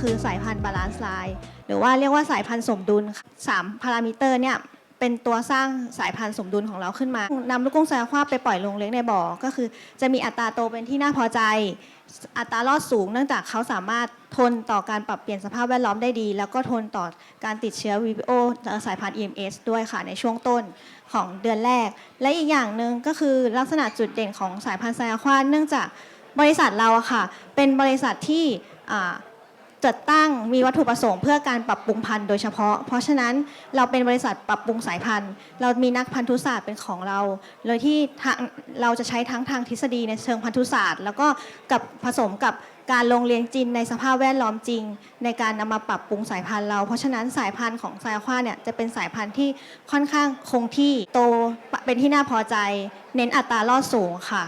คือสายพันธุ์บาลานซ์ไลน์หรือว่าเรียกว่าสายพันธุ์สมดุลค่ะสามพารามิเตอร์เนี่ยเป็นตัวสร้างสายพันธุ์สมดุลของเราขึ้นมานำลูกกุ้งสายควาไปปล่อยลงเลี้ยงในบ่อ ก็คือจะมีอัตราโตเป็นที่น่าพอใจ อัตรารอดสูงเนื่องจากเขาสามารถทนต่อการปรับเปลี่ยนสภาพแวดล้อมได้ดี แล้วก็ทนต่อการติดเชื้อ VPO สายพันธุ์ EMS ด้วยค่ะในช่วงต้นของเดือนแรก และอีกอย่างหนึ่งก็คือลักษณะจุดเด่นของสายพันธุ์ไซอาควาเนื่องจากบริษัทเราอะค่ะ เป็นบริษัทที่ จัดตั้งมีวัตถุประสงค์เพื่อการปรับปรุงพันธุ์โดยเฉพาะ เพราะฉะนั้นเราเป็นบริษัทปรับปรุงสายพันธุ์ เรามีนักพันธุศาสตร์เป็นของเรา โดยที่ทางเราจะใช้ทั้งทางทฤษฎีในเชิงพันธุศาสตร์ แล้วก็กับผสมกับการลงเลี้ยงจริงในสภาพแวดล้อมจริง ในการนำมาปรับปรุงสายพันธุ์เรา เพราะฉะนั้นสายพันธุ์ของไซควาเนี่ยจะเป็นสายพันธุ์ที่ค่อนข้างคงที่โตเป็นที่น่าพอใจ เน้นอัตรารอดสูงค่ะ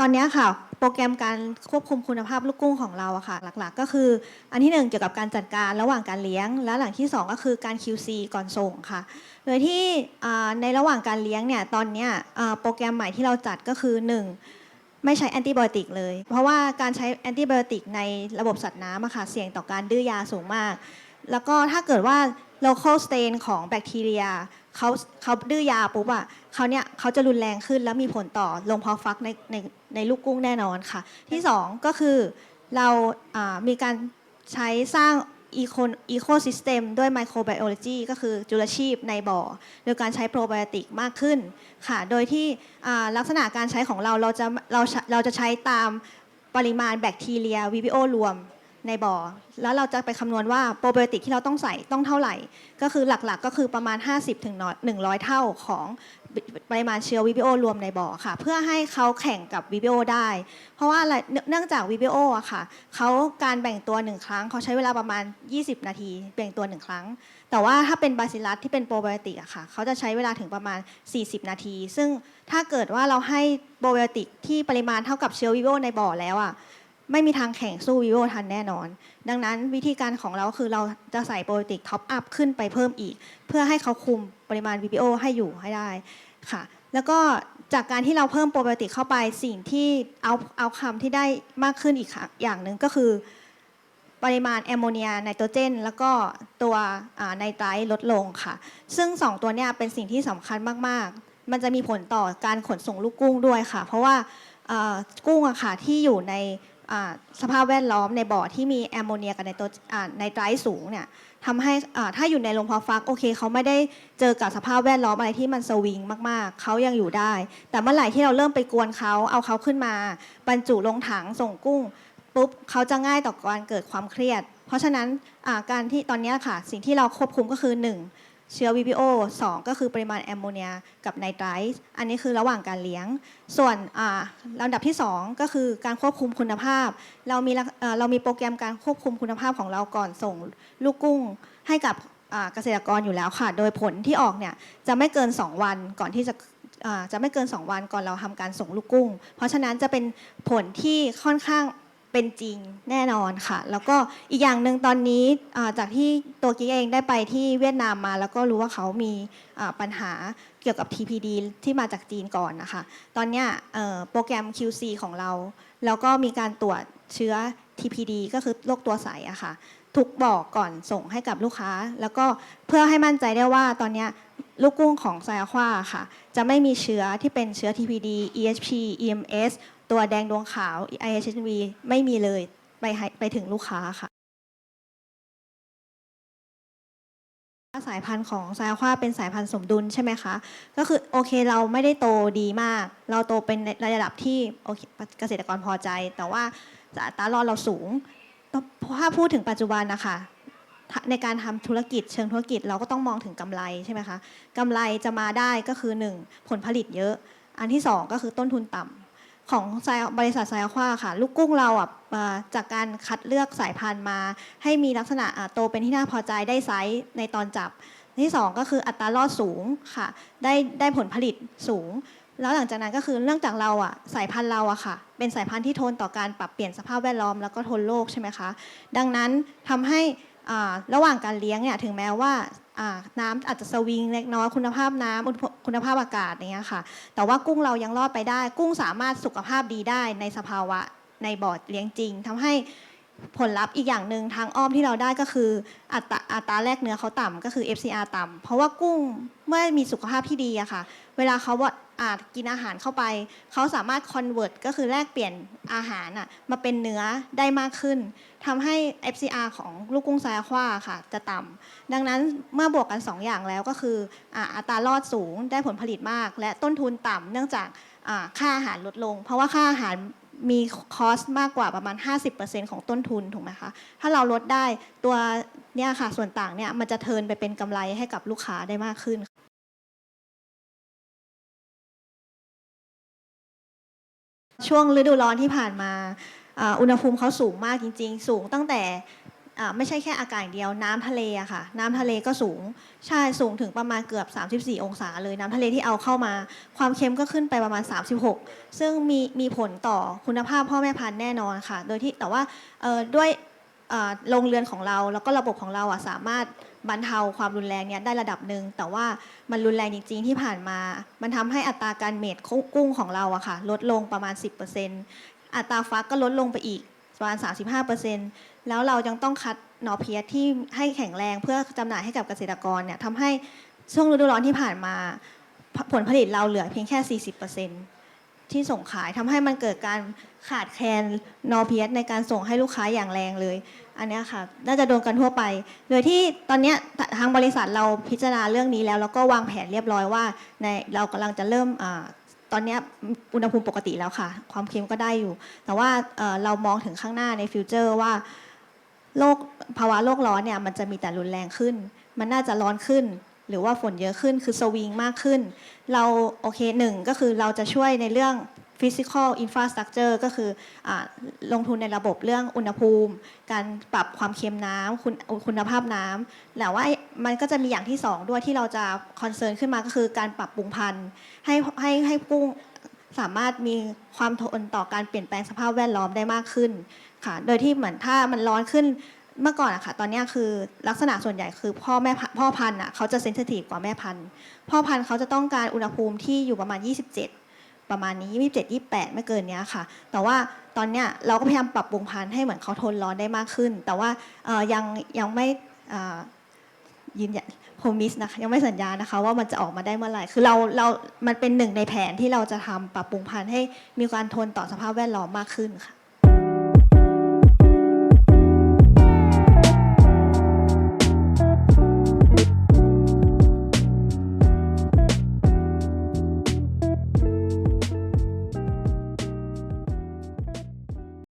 ตอนนี้ค่ะ โปรแกรมการควบคุมคุณภาพลูกกุ้งของเราอะค่ะ หลักๆ ก็คือ อันที่หนึ่งเกี่ยวกับการจัดการระหว่างการเลี้ยง และหลังที่สองก็คือการ QC ก่อนส่งค่ะ โดยที่อ่าในระหว่างการเลี้ยงเนี่ยตอนเนี้ยอ่าโปรแกรมใหม่ที่เราจัดก็คือหนึ่งไม่ใช้แอนติบโอติกเลย เพราะว่าการใช้แอนติบโอติกในระบบสัตว์น้ำอะค่ะเสี่ยงต่อการดื้อยาสูงมาก แล้วก็ถ้าเกิดว่า local stain ของแบคทีเรียเขาเขาดื้อยาปุ๊บอะเขาเนี่ยเขาจะรุนแรงขึ้นแล้วมีผลต่อลงเพาะฟักในในในลูกกุ้งแน่นอนค่ะ ที่สองก็คือเรามีการใช้สร้างอีโคอีโคซิสเต็มด้วยไมโครไบโอโลจีก็คือจุลชีพในบ่อ โดยการใช้โปรไบโอติกมากขึ้นค่ะ โดยที่ลักษณะการใช้ของเราเราจะเราเราจะใช้ตามปริมาณแบคทีเรีย VBO รวม ในบ่อ แล้วเราจะไปคำนวณว่าโปรไบโอติกที่เราต้องใส่ต้องเท่าไหร่ ก็คือหลักๆ ก็คือประมาณ 50ถึง100 เท่าของปริมาณเชื้อ VBO รวมในบ่อค่ะ เพื่อให้เขาแข่งกับ VBO ได้ เพราะว่าอะไรเนื่องจาก VBO อะค่ะเขาการแบ่งตัวหนึ่งครั้งเขาใช้เวลาประมาณ 20 นาทีแบ่งตัวหนึ่งครั้ง แต่ว่าถ้าเป็นบาซิลัสที่เป็นโปรไบโอติกอะค่ะเขาจะใช้เวลาถึงประมาณ 40 นาที ซึ่งถ้าเกิดว่าเราให้โปรไบโอติกที่ปริมาณเท่ากับเชื้อ VBO ในบ่อแล้วอะ ไม่มีทางแข่งสู้ VBO ทันแน่นอน ดังนั้นวิธีการของเราคือเราจะใส่โปรติกท็อปอัพขึ้นไปเพิ่มอีก เพื่อให้เขาคุมปริมาณ VBO ให้อยู่ให้ได้ค่ะ แล้วก็จากการที่เราเพิ่มโปรไบโอติกเข้าไปสิ่งที่เอาเอาคำที่ได้มากขึ้นอีกอย่างหนึ่งก็คือ ปริมาณแอมโมเนียไนโตรเจน แล้วก็ตัวไนไตร์ลดลงค่ะ ซึ่ง 2 ตัวเนี้ยเป็นสิ่งที่สำคัญมาก ๆ มันจะมีผลต่อการขนส่งลูกกุ้งด้วยค่ะ เพราะว่ากุ้งอะค่ะที่อยู่ใน สภาพแวดล้อมในบ่อที่มีแอมโมเนียกับไนโตรไนไตรสูงเนี่ยทำให้ถ้าอยู่ในโรงเพาะฟักโอเคเขาไม่ได้เจอกับสภาพแวดล้อมอะไรที่มันสวิงมากๆ เขายังอยู่ได้ แต่เมื่อไหร่ที่เราเริ่มไปกวนเขาเอาเขาขึ้นมา บรรจุลงถังส่งกุ้งปุ๊บเขาจะง่ายต่อการเกิดความเครียด เพราะฉะนั้นการที่ตอนนี้ค่ะ สิ่งที่เราควบคุมก็คือ 1 เชื้อ VPO 2 ก็คือปริมาณแอมโมเนียกับไนไตรท์อันนี้คือระหว่างการเลี้ยง ส่วนลำดับที่ 2 ก็คือการควบคุมคุณภาพ เรามีเรามีโปรแกรมการควบคุมคุณภาพของเราก่อนส่งลูกกุ้งให้กับเกษตรกรอยู่แล้วค่ะ โดยผลที่ออกเนี่ยจะไม่เกิน 2 วันก่อนที่จะจะไม่เกิน 2 วันก่อนเราทำการส่งลูกกุ้ง เพราะฉะนั้นจะเป็นผลที่ค่อนข้าง เป็นจริงแน่นอนค่ะ แล้วก็อีกอย่างหนึ่งตอนนี้จากที่ตัวกิ๊กเองได้ไปที่เวียดนามมา แล้วก็รู้ว่าเขามีปัญหาเกี่ยวกับ TPD ที่มาจากจีนก่อนนะคะ ตอนนี้โปรแกรม QC ของเรา แล้วก็มีการตรวจเชื้อ TPD ก็คือโรคตัวใสอะค่ะ ทุกบอกก่อนส่งให้กับลูกค้า แล้วก็เพื่อให้มั่นใจได้ว่าตอนนี้ลูกกุ้งของไซอาควาค่ะ จะไม่มีเชื้อที่เป็นเชื้อ TPD EHP EMS ตัวแดงดวงขาว IHV ไม่มีเลยไปให้ไปถึงลูกค้าค่ะ สายพันธุ์ของไซาควาเป็นสายพันธุ์สมดุลใช่ไหมคะ ก็คือโอเคเราไม่ได้โตดีมาก เราโตเป็นในระดับที่โอเคเกษตรกรพอใจ แต่ว่าอัตรารอดเราสูงถ้าพูดถึงปัจจุบันนะคะในการทำธุรกิจเชิงธุรกิจเราก็ต้องมองถึงกำไรใช่ไหมคะกำไรจะมาได้ก็คือ 1 ผลผลิตเยอะ อันที่ 2 ก็คือต้นทุนต่ำ ของบริษัทไซอควาค่ะ ลูกกุ้งเราอะจากการคัดเลือกสายพันธุ์มา ให้มีลักษณะโตเป็นที่น่าพอใจได้ไซส์ในตอนจับ ที่ 2 ก็คืออัตรารอดสูงค่ะ ได้ได้ผลผลิตสูง แล้วหลังจากนั้นก็คือเนื่องจากเราอะสายพันธุ์เราอะค่ะ เป็นสายพันธุ์ที่ทนต่อการปรับเปลี่ยนสภาพแวดล้อมแล้วก็ทนโรคใช่ไหมคะ ดังนั้นทำให้ ระหว่างการเลี้ยงเนี่ยถึงแม้ว่าน้ำอาจจะสวิงเล็กน้อยคุณภาพน้ำอุณคุณภาพอากาศอย่างเงี้ยค่ะ แต่ว่ากุ้งเรายังรอดไปได้ กุ้งสามารถสุขภาพดีได้ในสภาวะในบ่อเลี้ยงจริงทำให้ผลลัพธ์อีกอย่างหนึ่งทางอ้อมที่เราได้ก็คืออัตราอัตราแลกเนื้อเขาต่ำก็คือ FCR ต่ำเพราะว่ากุ้งเมื่อมีสุขภาพที่ดีอะค่ะ เวลาเขา กินอาหารเข้าไป เขาสามารถ convert ก็คือแลกเปลี่ยนอาหารอะมาเป็นเนื้อได้มากขึ้นทำให้ FCR ของลูกกุ้งไซอาควาค่ะ จะต่ำดังนั้นเมื่อบวกกัน 2 อย่างแล้วก็คืออัตรารอดสูงได้ผลผลิตมาก และต้นทุนต่ำเนื่องจากค่าอาหารลดลง เพราะว่าค่าอาหารมีคอสมากกว่าประมาณ 50%ของต้นทุนถูกไหมคะ ถ้าเราลดได้ตัวเนี่ยค่ะส่วนต่างเนี่ยมันจะเทินไปเป็นกำไรให้กับลูกค้าได้มากขึ้น ช่วงฤดูร้อนที่ผ่านมาอุณหภูมิเขาสูงมากจริง ๆ สูงตั้งแต่ไม่ใช่แค่อากาศอย่างเดียวน้ำทะเลอะค่ะ น้ำทะเลก็สูงใช่สูงถึงประมาณเกือบ 34 องศาเลยน้ำทะเลที่เอาเข้ามา ความเค็มก็ขึ้นไปประมาณ 36 ซึ่งมีมีผลต่อคุณภาพพ่อแม่พันธุ์แน่นอนค่ะ โดยที่แต่ว่าด้วยโรงเรือนของเราแล้วก็ระบบของเราอะสามารถ บรรเทาความรุนแรงเนี้ยได้ระดับหนึ่งแต่ว่ามันรุนแรงจริงๆที่ผ่านมา มันทำให้อัตราการเมดกุ้งของเราอะค่ะลดลงประมาณ 10%อัตราฟักก็ลดลงไปอีกประมาณ 35%แล้วเรายังต้องคัดนอเพียสที่ให้แข็งแรงเพื่อจำหน่ายให้กับเกษตรกรเนี่ยทำให้ช่วงฤดูร้อนที่ผ่านมา ผลผลิตเราเหลือเพียงแค่ 40%ที่ส่งขายทำให้มันเกิดการขาดแคลนนอเพียสในการส่งให้ลูกค้าอย่างแรงเลย อันนี้ค่ะ น่าจะโดนกันทั่วไป โดยที่ตอนนี้ทางบริษัทเราพิจารณาเรื่องนี้แล้ว แล้วก็วางแผนเรียบร้อยว่าในเรากำลังจะเริ่มอตอนนี้อุณหภูมิปกติแล้วค่ะ ความเค็มก็ได้อยู่ แต่ว่าเอ่อเรามองถึงข้างหน้าในฟิวเจอร์ว่าโลกภาวะโลกร้อนเนี่ยมันจะมีแต่รุนแรงขึ้น มันน่าจะร้อนขึ้น หรือว่าฝนเยอะขึ้นคือสวิงมากขึ้น เราโอเคหนึ่งก็คือเราจะช่วยในเรื่อง physical infrastructure ก็คืออลงทุนในระบบเรื่องอุณหภูมิ การปรับความเค็มน้ำคุณคุณภาพน้ำแต่ว่ามันก็จะมีอย่างที่สองด้วยที่เราจะคอนเซิร์นขึ้นมาก็คือการปรับปรุงพันธุ์ให้ให้ให้กุ้งสามารถมีความทนต่อการเปลี่ยนแปลงสภาพแวดล้อมได้มากขึ้นค่ะ โดยที่เหมือนถ้ามันร้อนขึ้นเมื่อก่อนอะค่ะตอนนี้คือลักษณะส่วนใหญ่คือพ่อแม่พ่อพันธุ์อะเขาจะเซนซิทีฟกว่าแม่พันธุ์ พ่อพันธุ์เขาจะต้องการอุณหภูมิที่อยู่ประมาณ 27 ประมาณนี้ 27 28 ไม่เกินเนี้ยค่ะ แต่ว่าตอนเนี้ยเราก็พยายามปรับปรุงพันธุ์ให้เหมือนเขาทนร้อนได้มากขึ้น แต่ว่ายังยังไม่ยืนยันโพมิสนะคะยังไม่สัญญานะคะว่ามันจะออกมาได้เมื่อไหร่คือเราเรา มันเป็นหนึ่งในแผนที่เราจะทำปรับปรุงพันธุ์ให้มีการทนต่อสภาพแวดล้อมมากขึ้นค่ะ